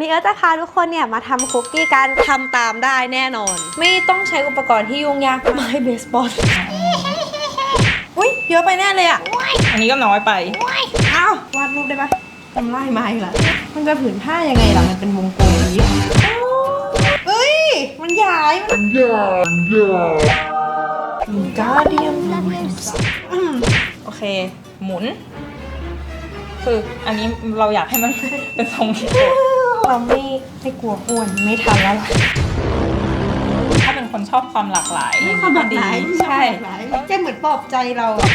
นี้เออจะพาทุกคนเนี่ยมาทำคุกกี้กันทำตามได้แน่นอน ไม่ต้องใช้อุปกรณ์ที่ยุ่งยากไม้เบสบอลอุ้ยเยอะไปแน่เลยอะอันนี้ก็น้อยไปอ้าววาดรูปได้ปะทำไล่ไม้เหรอมันจะผืนผ้ายังไงล่ะมันเป็นวงกลมอย่างนี้เอ้ยมันใหญ่มันใหญ่กาเดียมโอเค หมุน คืออันนี้เราอยากให้มันเป็นทรงที่โกรธ เราไม่ไม่กลัวอ้วนไม่ทันแล้วล่ะ ถ้าเป็นคนชอบความหลากหลาย ความหลากหลายใช่แค่เหมือนปลอบใจเราอะ